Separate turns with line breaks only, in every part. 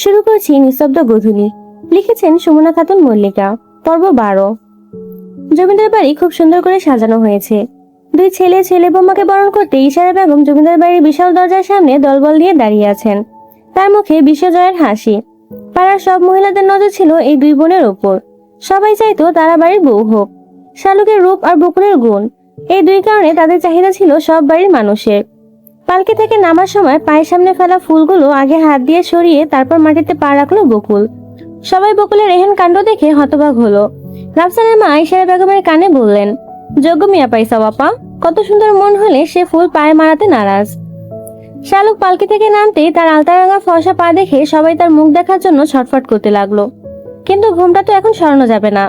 শুরু করছি নিঃশব্দ গধূলি। লিখেছেন সুমনা খাতুন মল্লিকা, পর্ব বারো। জমিদার বাড়ি খুব সুন্দর করে সাজানো হয়েছে। দুই ছেলে ছেলে বোমাকে বরণ করতে ইশারা বেগম জমিদার বাড়ির বিশাল দরজার সামনে দলবল দিয়ে দাঁড়িয়ে আছেন। তার মুখে বিশ্বজয়ের হাসি। পাড়ার সব মহিলাদের নজর ছিল এই দুই বোনের ওপর। সবাই চাইতো তারা বাড়ির বউ হোক। শালুকের রূপ আর বকুলের গুণ, এই দুই কারণে তাদের চাহিদা ছিল সব বাড়ির মানুষের। পালকি থেকে নামার সময় পায়ের সামনে ফেলা ফুলগুলো আগে হাত দিয়ে সরিয়ে তারপর মাটিতে পা রাখল বকুল। সবাই বকুলের এহেন কাণ্ড দেখে হতবাক হলো। রাফসানের মা আইসারা বেগমের কানে বললেন, যোগ্য মিয়া পাইসা বাপা, কত সুন্দর মন হলে সে ফুল পায়ে মারাতে নারাজ। শালুক পালকি থেকে নামতেই তার আলতা রাঙা ফর্সা পা দেখে সবাই তার মুখ দেখার জন্য ছটফট করতে লাগল। কিন্তু ঘুমটা তো এখন সরানো যাবে না।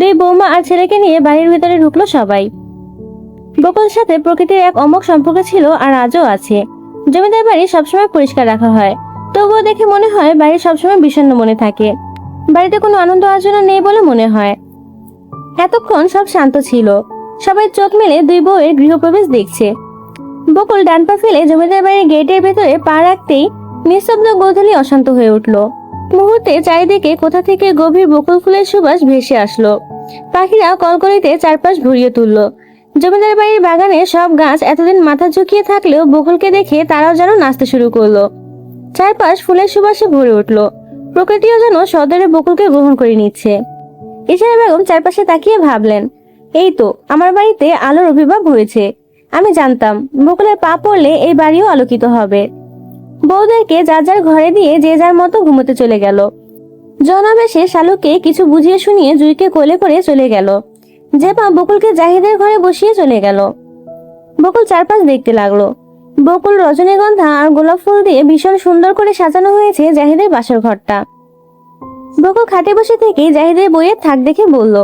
দুই বৌমা আর ছেলেকে নিয়ে বাড়ির ভিতরে ঢুকলো সবাই। বকুলের সাথে প্রকৃতির এক অমোক সম্পর্ক ছিল আর আজও আছে। জমিদার বাড়ি সবসময় পরিষ্কার রাখা হয়। তবুও দেখে মনে হয় বাড়ি সবসময় বিষণ্ণ মনে থাকে। বাড়িতে কোনো আনন্দ আলোচনা নেই বলে মনে হয়। এতক্ষণ সব শান্ত ছিল। সবাই চোখ মেলে দুই বউয়ের গৃহপ্রবেশ দেখছে। বকুল ডান পা ফেলে জমিদার বাড়ির গেটের ভেতরে পা রাখতেই নিঃশব্দ গোধূলি অশান্ত হয়ে উঠল। মুহূর্তে চারিদিকে কোথা থেকে গভীর বকুল ফুলের সুবাস ভেসে আসলো। পাখিরা কলকলিতে চারপাশ ভরিয়ে তুললো। জমিদার বাড়ির বাগানে সব গাছ এতদিন মাথা ঝুঁকিয়ে থাকলেও বকুলকে দেখে তারাও যেন নাচতে শুরু করল। চারপাশ ফুলের সুবাসে ভরে উঠল। প্রকৃতিও যেন সদরে বকুলকে গ্রহণ করে নিচ্ছে। ইশারা বেগম চারপাশে তাকিয়ে ভাবলেন, এই তো, আমার বাড়িতে আলোর অভিভাব হয়েছে। আমি জানতাম, বকুলের পা পড়লে এই বাড়িও আলোকিত হবে। বউদেরকে যার যার ঘরে দিয়ে যে যার মতো ঘুমোতে চলে গেল। জনাবেশে শালুকে কিছু বুঝিয়ে শুনিয়ে জুইকে কোলে করে চলে গেল। পা বকুলকে জাহিদের ঘরে বসিয়ে চলে গেল। বকুল চারপাশ দেখতে লাগল। বকুল রজনীগন্ধা আর গোলাপ ফুল দিয়ে ভীষণ সুন্দর করে সাজানো হয়েছে জাহিদের বাসর ঘরটা। বকুল খাটে বসে থেকে জাহিদের বইয়ের থাক দেখে বলল,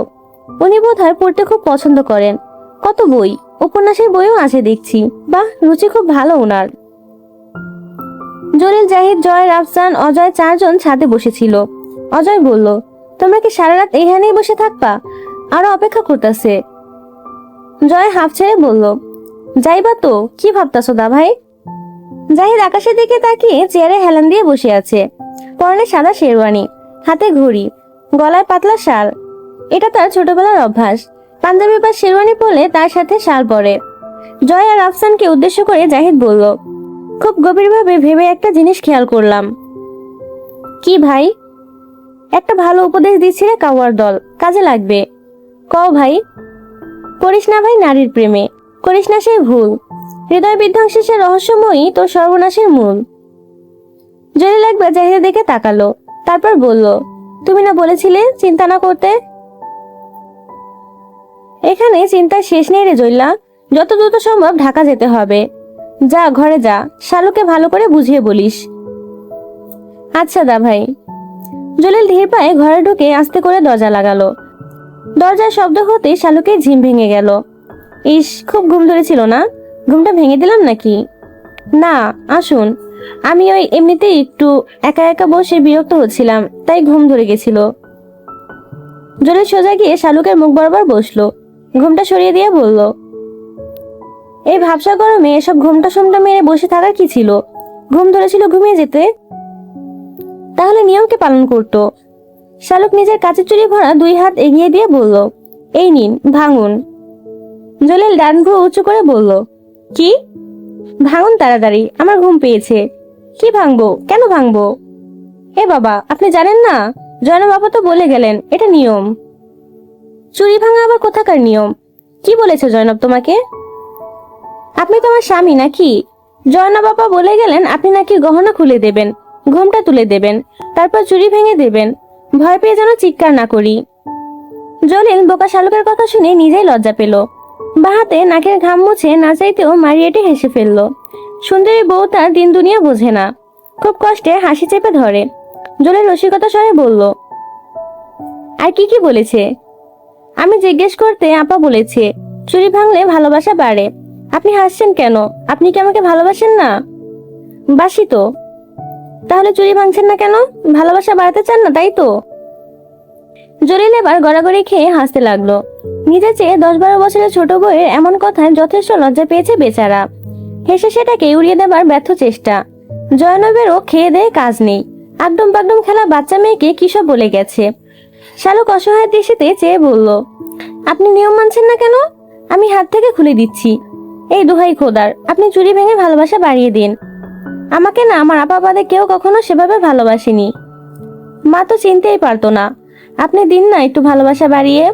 উনি বোধ হয় পড়তে খুব পছন্দ করেন। কত বই? উপন্যাসের বইও আছে দেখছি। বাহ, রুচি খুব ভালো ওনার জলিল, জাহিদ, জয়, রাফসান, অজয় চারজন ছাদে বসেছিল। অজয় বলল, তোমরা কি সারা রাত এখানেই বসে থাকবা? আরও অপেক্ষা করতেছে। জয় হাফ ছেড়ে বলল যাইবা তো, কি ভাবতাছো দা ভাই? জাহিদ আকাশের দিকে তাকিয়ে চেয়ারে হেলান দিয়ে বসে আছে। পরনে সাদা শেরওয়ানি, হাতে ঘড়ি, গলায় পাতলা শাল। এটা তার ছোটবেলার অভ্যাস। পাঞ্জাবি বা শেরওয়ানি পরলে তার সাথে শাল পরে। জয় আর আফসানকে উদ্দেশ্য করে জাহিদ বলল, খুব গভীরভাবে ভেবে একটা জিনিস খেয়াল করলাম। কি ভাই? একটা ভালো উপদেশ দিচ্ছিলে কাওয়ার দল, কাজে লাগবে। কও ভাই? করিস না ভাই নারীর প্রেমে। করিস না সেই ভুল। হৃদয় বিধ্বংসী সে রহস্যময়ী তোর সর্বনাশের মূল। জলিল একবার জাহিদের দিকে তাকালো, তারপর বলল, তুমি না বলেছিলে চিন্তা না করতে? এখানে চিন্তার শেষ নেই রে জৈলা যত দ্রুত সম্ভব ঢাকা যেতে হবে। যা, ঘরে যা। শালুকে ভালো করে বুঝিয়ে বলিস। আচ্ছা দা ভাই। জলিল ধীর পায়ে ঘরে ঢুকে আস্তে করে দরজা লাগালো। দরজার শব্দ হতে শালুকের ঝিম ভেঙে গেল। ইস, খুব ঘুম ধরেছিল না? ঘুমটা ভেঙে দিলাম নাকি? না, আসুন। আমি ওই এমনিতেই একটু একা একা বসে বিরক্ত হচ্ছিলাম, তাই ঘুম ধরে গেছিল। জলিল সোজা গিয়ে শালুকের মুখ বরাবর বসল। ঘুমটা সরিয়ে দিয়ে বলল, এই ভাবসা গরমে এসব ঘুমটা সোমটা মেরে বসে থাকার কি ছিল? ঘুম ধরেছিল ঘুমিয়ে যেতে? তাহলে নিয়মকে পালন করতো? শালুক নিজের কাঁচের চুরি ভরা দুই হাত এগিয়ে দিয়ে বলল, এই নিন, ভাঙুন। জলিল ডান ভ্রু উঁচু করে বলল, কি? ভাঙুন তাড়াতাড়ি, আমার ঘুম পেয়েছে। কি ভাঙবো? কেন ভাঙবো? এ বাবা, আপনি জানেন না? জয়না বাবা তো বলে গেলেন, এটা নিয়ম। চুরি ভাঙা আবার কোথাকার নিয়ম? কি বলেছে জয়নব তোমাকে? আপনি তো আমার স্বামী নাকি? জয়না বাবা বলে গেলেন, আপনি নাকি গহনা খুলে দেবেন, ঘুমটা তুলে দেবেন, তারপর চুরি ভেঙে দেবেন। ভয় পেয়ে যেন চিৎকার না করি। জলিল বোকা শালুকের কথা শুনে নিজেই লজ্জা পেল। বাহাতে নাকের ঘাম মুছে না চাইতেও মারিয়েটি হেসে ফেলল। সুন্দরী বউ তার দিন দুনিয়া বোঝে না। খুব কষ্টে হাসি চেপে ধরে। জলিল রসিকতা স্বরে বলল, আর কি কি বলেছে? আমি জিজ্ঞেস করতে আপা বলেছে, চুরি ভাঙলে ভালোবাসা বাড়ে। আপনি হাসছেন কেন? আপনি কি আমাকে ভালোবাসেন না? বাসি তো। তাহলে চুরি ভাঙছেন না কেন? ভালোবাসা বাড়াতে চান না, তাই তো? জলিল এবার গড়াগড়ি খেয়ে হাসতে লাগল। নিজে চেয়ে দশ বারো বছরের ছোট বউয়ের এমন কথায় যথেষ্ট লজ্জা পেয়েছে বেচারা। হেসে সেটাকে উড়িয়ে দেবার ব্যর্থ চেষ্টা। জয়নবেরও খেয়ে দেয়ে কাজ নেই। আগডম বাগডম খেলা বাচ্চা মেয়েকে কিসব বলে গেছে? শালুক অসহায় দৃষ্টিতে চেয়ে বলল, আপনি নিয়ম মানছেন না কেন? আমি হাত থেকে খুলে দিচ্ছি। এই দোহাই খোদার, আপনি চুরি ভেঙে ভালোবাসা বাড়িয়ে দিন। আমাকে না আমার আপা বাদে কেউ কখনো সেভাবে ভালোবাসেনি। মা তো চিনতেই পারতো না। আপনি দিন না একটু ভালোবাসা বাড়িয়ে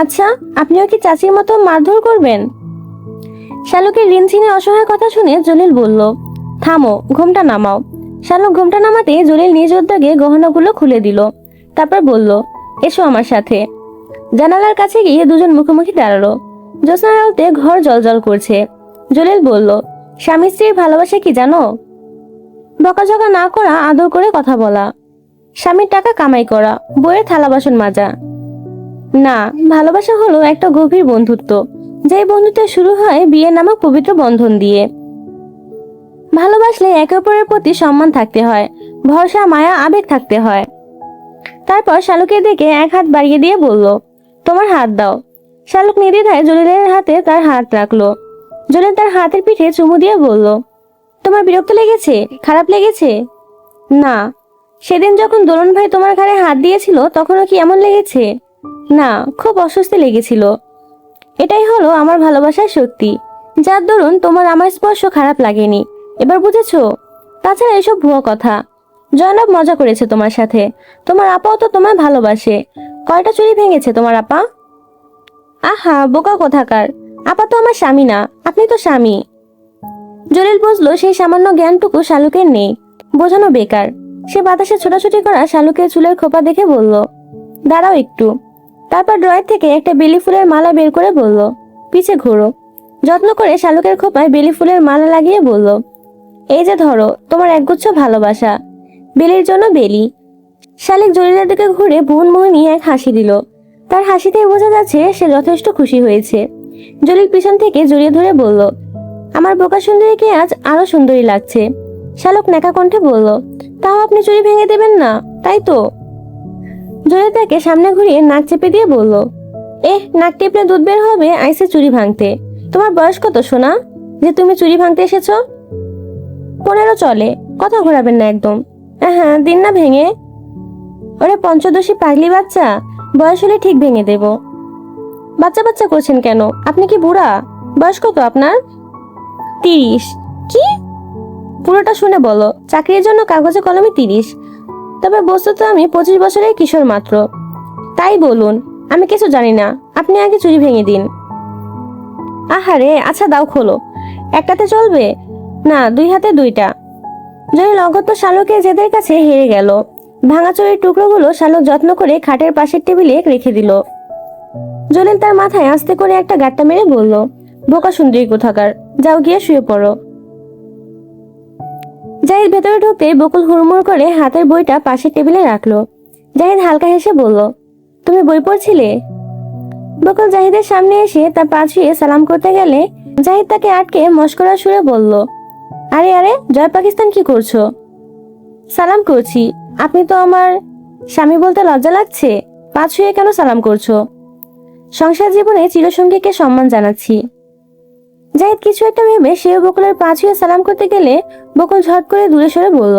আচ্ছা আপনিও কি চাচির মতো মারধর করবেন? শালুকের রিনছিনে অসহায় কথা শুনে জলিল বলল, থামো, ঘুমটা নামাও। শালুক ঘুমটা নামাতে জলিল নিজ উদ্যোগে গহনাগুলো খুলে দিল, তারপর বলল, এসো আমার সাথে। জানালার কাছে গিয়ে দুজন মুখোমুখি দাঁড়াল। জ্যোৎস্নার আলোতে ঘর জলজল করছে। জলিল বলল, স্বামী স্ত্রীর ভালোবাসা কি জানো? বকাঝকা না করা, আদর করে কথা বলা। স্বামীর টাকা কামাই করা, বইয়ের থালা বাসন মাজা। না, ভালোবাসা হলো একটা গভীর বন্ধুত্ব যেই বন্ধুত্ব শুরু হয় বিয়ে নামক পবিত্র বন্ধন দিয়ে। ভালোবাসলে একে অপরের প্রতি সম্মান থাকতে হয়, ভরসা, মায়া, আবেগ থাকতে হয়। তারপর শালুকের দিকে এক হাত বাড়িয়ে দিয়ে বলল, তোমার হাত দাও। শালুক নির্দ্বিধায় জলিলের হাতে তার হাত রাখল। জলিল তার হাতের পিঠে চুমু দিয়ে বলল তোমার বিরক্ত লেগেছে? খারাপ লেগেছে? না। সেদিন যখন দোলন ভাই তোমার ঘাড়ে হাত দিয়েছিল, তখনও কি এমন লেগেছে? না, খুব অস্বস্তি লেগেছিল। এটাই হলো আমার ভালোবাসার শক্তি যার দরুন তোমার আমার স্পর্শ খারাপ লাগেনি। এবার বুঝেছ? তাছাড়া এসব ভুয়ো কথা। জয়নব মজা করেছে তোমার সাথে। তোমার আপাও তো তোমায় ভালোবাসে। কয়টা চুরি ভেঙেছে তোমার আপা? আহা, বোকা কোথাকার। আপা তো আমার স্বামী না। আপনি তো স্বামী। জলিল বুঝলো সেই সামান্য জ্ঞানটুকু শালুকের নেই। বোঝানো বেকার। সে বাতাসে ছোটাছুটি করা শালুকের চুলের খোপা দেখে বলল, দাঁড়াও একটু। তারপর ড্রয়ার থেকে একটা বেলি ফুলের মালা বের করে বলল, পিছে ঘোরো। যত্ন করে শালুকের খোপায় বেলি ফুলের মালা লাগিয়ে বলল, এই যে ধরো, তোমার একগুচ্ছ ভালোবাসা। বেলির জন্য বেলি। শালিক জলিলের দিকে ঘুরে ভুবন মোহিনী এক হাসি দিল। তার হাসিতেই বোঝা যাচ্ছে সে যথেষ্ট খুশি হয়েছে। জলিল পিছন থেকে জড়িয়ে ধরে বলল আমার বোকা সুন্দরীকে আজ আরও সুন্দরী লাগছে? শালক নেকা কণ্ঠে বলল, তাও আপনি চুরি ভেঙে দেবেন না, তাই তো? জলিল তাকে সামনে ঘুরিয়ে নাক চেপে দিয়ে বলল, এহ, নাক টিপলে দুধ বের হবে, আইসে চুরি ভাঙতে। তোমার বয়স কত, সোনা? যে তুমি চুরি ভাঙতে এসেছ? পনেরো চলে, কথা ঘোরাবেন না একদম। হ্যাঁ দিন না ভেঙে। ওরে পঞ্চদশী পাগলি বাচ্চা, বয়স হলে ঠিক ভেঙে দেব। বাচ্চা বাচ্চা করছেন কেন? আপনি কি বুড়া? বয়স কত আপনার? তিরিশ? কি? পুরোটা শুনে বলো। চাকরির জন্য কাগজে কলমে তিরিশ। তবে বস্তুত আমি পঁচিশ বছরের কিশোর মাত্র। তাই বলুন, আমি কিছু জানি না। আপনি আগে চুরি ভেঙে দিন। আহারে আচ্ছা দাও খোলো। একটাতে চলবে? না, দুই হাতে দুইটা। জলিল অগত্য শালকের জেদের কাছে হেরে গেল ভাঙাচুরির টুকরোগুলো শালক যত্ন করে খাটের পাশের টেবিলে রেখে দিল। জলিল তার মাথায় আস্তে করে একটা গাট্টা মেরে বলল, বোকা সুন্দরী কোথাকার। যাও গিয়ে শুয়ে পড়ো। জাহিদ ভেতরে ঢুকতে বকুল হুড়মুড় করে হাতের বইটা পাশের টেবিলে রাখল। জাহিদ হালকা হেসে বলল, তুমি বই পড়ছিলে? বকুল জাহিদের সামনে এসে তা পা ছুঁয়ে সালাম করতে গেলে জাহিদ তাকে আটকে মস্করা সুরে বলল, আরে আরে, জয় পাকিস্তান কি করছ? সালাম করছি। আপনি তো আমার স্বামী বলতে লজ্জা লাগছে? পা কেন সালাম করছ? সংসার জীবনে চিরসঙ্গীকে সম্মান জানাচ্ছি। জাহিদ কিছু একটা ভেবে সেও বকুলের পা ছুঁয়ে সালাম করতে গেলে বকুল ঝট করে দূরে সরে বলল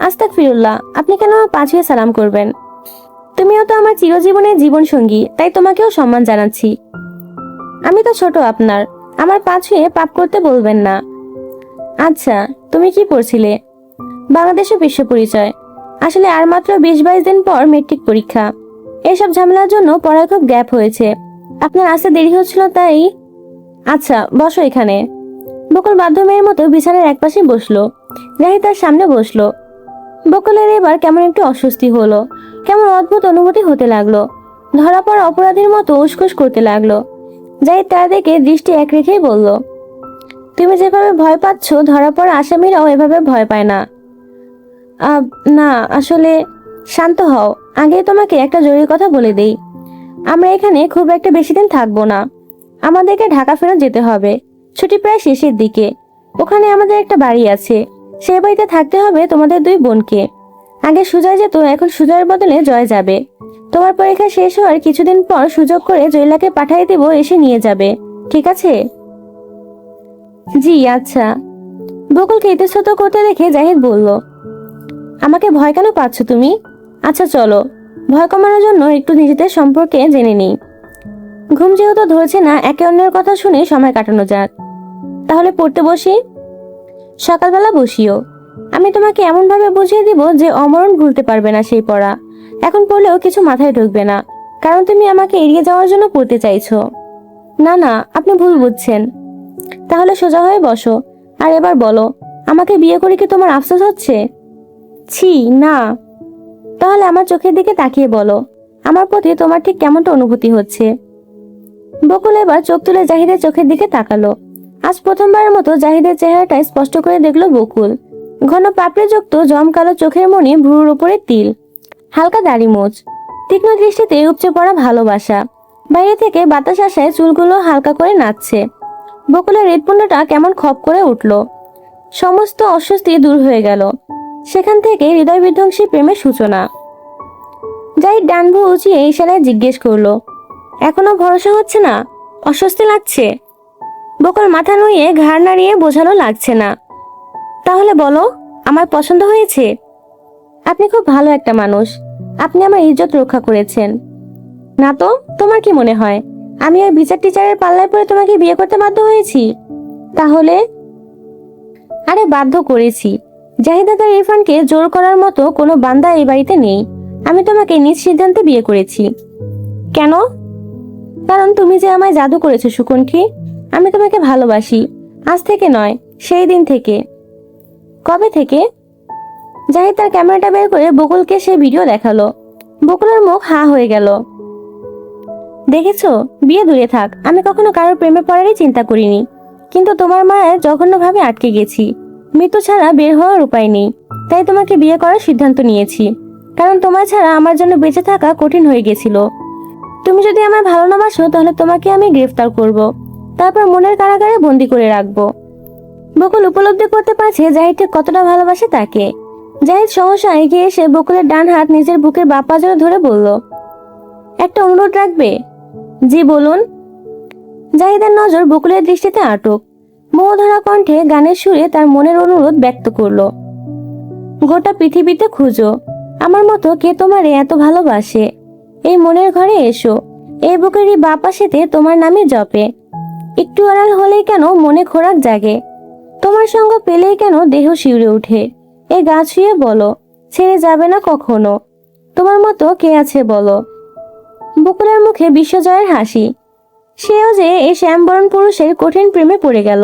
আস্তাক ফিরুল্লাহ আপনি কেন আমার পা সালাম করবেন? তুমিও তো আমার চিরজীবনের জীবন সঙ্গী তাই তোমাকেও সম্মান জানাচ্ছি। আমি তো ছোট আপনার, আমার পা ছুঁয়ে পাপ করতে বলবেন না। আচ্ছা তুমি কি পড়ছিলে? বাংলাদেশে বিশ্ব পরিচয়। আসলে আর মাত্র বিশ বাইশ দিন পর মেট্রিক পরীক্ষা। এসব ঝামেলার জন্য পড়ায় খুব গ্যাপ হয়েছে। আপনার আসতে দেরি হচ্ছিল তাই আচ্ছা বসো এখানে। বকুল মাধ্যমের মতো বিছানার একপাশে বসল। রাহি তার সামনে বসল। বকুলের এবার কেমন একটু অস্বস্তি হলো, কেমন অদ্ভুত অনুভূতি হতে লাগল। ধরা পড়া অপরাধীর মতো উসখুস করতে লাগল। যাই তার দিকে দৃষ্টি এক রেখেই বলল, তুমি যেভাবে ভয় পাচ্ছ, ধরা পড়া আসামিরাও এভাবে ভয় পায় না। না, আসলে শান্ত হও। আগে তোমাকে একটা জরুরি কথা বলে দেই। আমরা এখানে খুব একটা বেশি দিন থাকব না। আমাদেরকে ঢাকা ফেরত যেতে হবে। ছুটি প্রায় শেষের দিকে। ওখানে আমাদের একটা বাড়ি আছে। সেই বাড়িতে থাকতে হবে তোমাদের দুই বোনকে। আগে সুজয় যেত, এখন সুজয়ের বদলে জয় যাবে। তোমার পরীক্ষা শেষ হওয়ার কিছুদিন পর সুযোগ করে জয়লাকে পাঠিয়ে দেব, এসে নিয়ে যাবে। ঠিক আছে? জি আচ্ছা। বকুলকে ইতস্তত করতে দেখে জাহিদ বলল, আমাকে ভয় কেন পাচ্ছ তুমি? আচ্ছা চলো। ভয় কমানোর জন্য একটু নিজেদের সম্পর্কে জেনে নিই। ঘুম যেহেতু ধরছে না, একে অন্যের কথা শুনে সময় কাটানো যাক। তাহলে পড়তে বসি? সকালবেলা বসিও। আমি তোমাকে এমনভাবে বুঝিয়ে দিব যে অমরণ ভুলতে পারবে না সেই পড়া। এখন পড়লেও কিছু মাথায় ঢুকবে না, কারণ তুমি আমাকে এড়িয়ে যাওয়ার জন্য পড়তে চাইছো। না না, আপনি ভুল বুঝছেন। তাহলে সোজা হয়ে বসো। আর এবার বলো, আমাকে বিয়ে করে কি তোমার আফসোস হচ্ছে? ছি, না। তাহলে আমার চোখের দিকে তাকিয়ে বলো, আমার প্রতি তোমার ঠিক কেমনটা অনুভূতি হচ্ছে? বকুল এবার চোখ তুলে জাহিদের চোখের দিকে তাকালো। আজ প্রথমবারের মতো জাহিদের চেহারাটা স্পষ্ট করে দেখল বকুল। ঘন পাপড়ে যুক্ত জমকালো চোখের মনি ভ্রুর উপরে তিল। হালকা দাড়ি মোচ। তীক্ষ্ণ দৃষ্টিতে উপচে পড়া ভালোবাসা। বাইরে থেকে বাতাস আসায় চুলগুলো হালকা করে নাচছে বকুলের হৃৎপিণ্ডটা কেমন খপ করে উঠল। সমস্ত অস্বস্তি দূর হয়ে গেল। সেখান থেকে হৃদয় বিধ্বংসী প্রেমের সূচনা। যাই ডান ভু উঁচিয়ে ইশারায় জিজ্ঞেস করল এখনও ভরসা হচ্ছে না। অস্বস্তি লাগছে। বকুল মাথা নুয়ে ঘাড় নাড়িয়ে বোঝানো লাগছে না। তাহলে বলো, আমার পছন্দ হয়েছে? আপনি খুব ভালো একটা মানুষ। আপনি আমার ইজ্জত রক্ষা করেছেন। না তো, তোমার কি মনে হয়? আমি ওই বিচার টিচারের পাল্লায় পড়ে তোমাকে বিয়ে করতে বাধ্য হয়েছি? তাহলে? আরে বাধ্য করেছি। জাহিদা তার ইরফানকে জোর করার মতো কোনো বান্দা এই বাড়িতে নেই। আমি তোমাকে নিজ সিদ্ধান্তে বিয়ে করেছি। কেন? কারণ তুমি যে আমায় জাদু করেছ সুকণ্ঠী আমি তোমাকে ভালোবাসি। আজ থেকে নয়, সেই দিন থেকে। কবে থেকে? জাহিদ তার ক্যামেরাটা বের করে বকুলকে সে ভিডিও দেখাল। বকুলের মুখ হা হয়ে গেল। দেখেছ? বিয়ে দূরে থাক, আমি কখনো কারোর প্রেমে পড়ারই চিন্তা করিনি। কিন্তু তোমার মায়ের জঘন্যভাবে আটকে গেছি। মৃত্যু ছাড়া বের হওয়ার উপায় নেই। তাই তোমাকে বিয়ে করার সিদ্ধান্ত নিয়েছি। কারণ তোমার ছাড়া আমার জন্য বেঁচে থাকা কঠিন হয়ে গেছিল। তুমি যদি আমায় ভালো না বাসো, তাহলে তোমাকে আমি গ্রেফতার করব। তারপর মনের কারাগারে বন্দি করে রাখব। বকুল উপলব্ধি করতে পারছে জাহিদ ঠিক কতটা ভালোবাসে তাকে। জাহিদ সহসা এগিয়ে এসে বকুলের ডান হাত নিজের বুকের বাপা জন্য ধরে বলল, একটা অনুরোধ রাখবে? জি, বলুন। জাহিদের নজর বকুলের দৃষ্টিতে আটক। মোহধরা কণ্ঠে গানের সুরে তার মনের অনুরোধ ব্যক্ত করল, গোটা পৃথিবীতে খুঁজো। আমার মতো কে তোমারে এত ভালোবাসে? এই মনের ঘরে এসো। এই বুকেরই বাপাশেতে তোমার নামে জপে। একটু আড়াল হলেই কেন মনে খোরাক জাগে? তোমার সঙ্গ পেলেই কেন দেহ শিউরে ওঠে এ গা ছুঁয়ে বলো, ছেড়ে যাবে না কখনো? তোমার মতো কে আছে বলো? বকুলের মুখে বিশ্বজয়ের হাসি। সেও যে এই শ্যামবরণ পুরুষের কঠিন প্রেমে পড়ে গেল।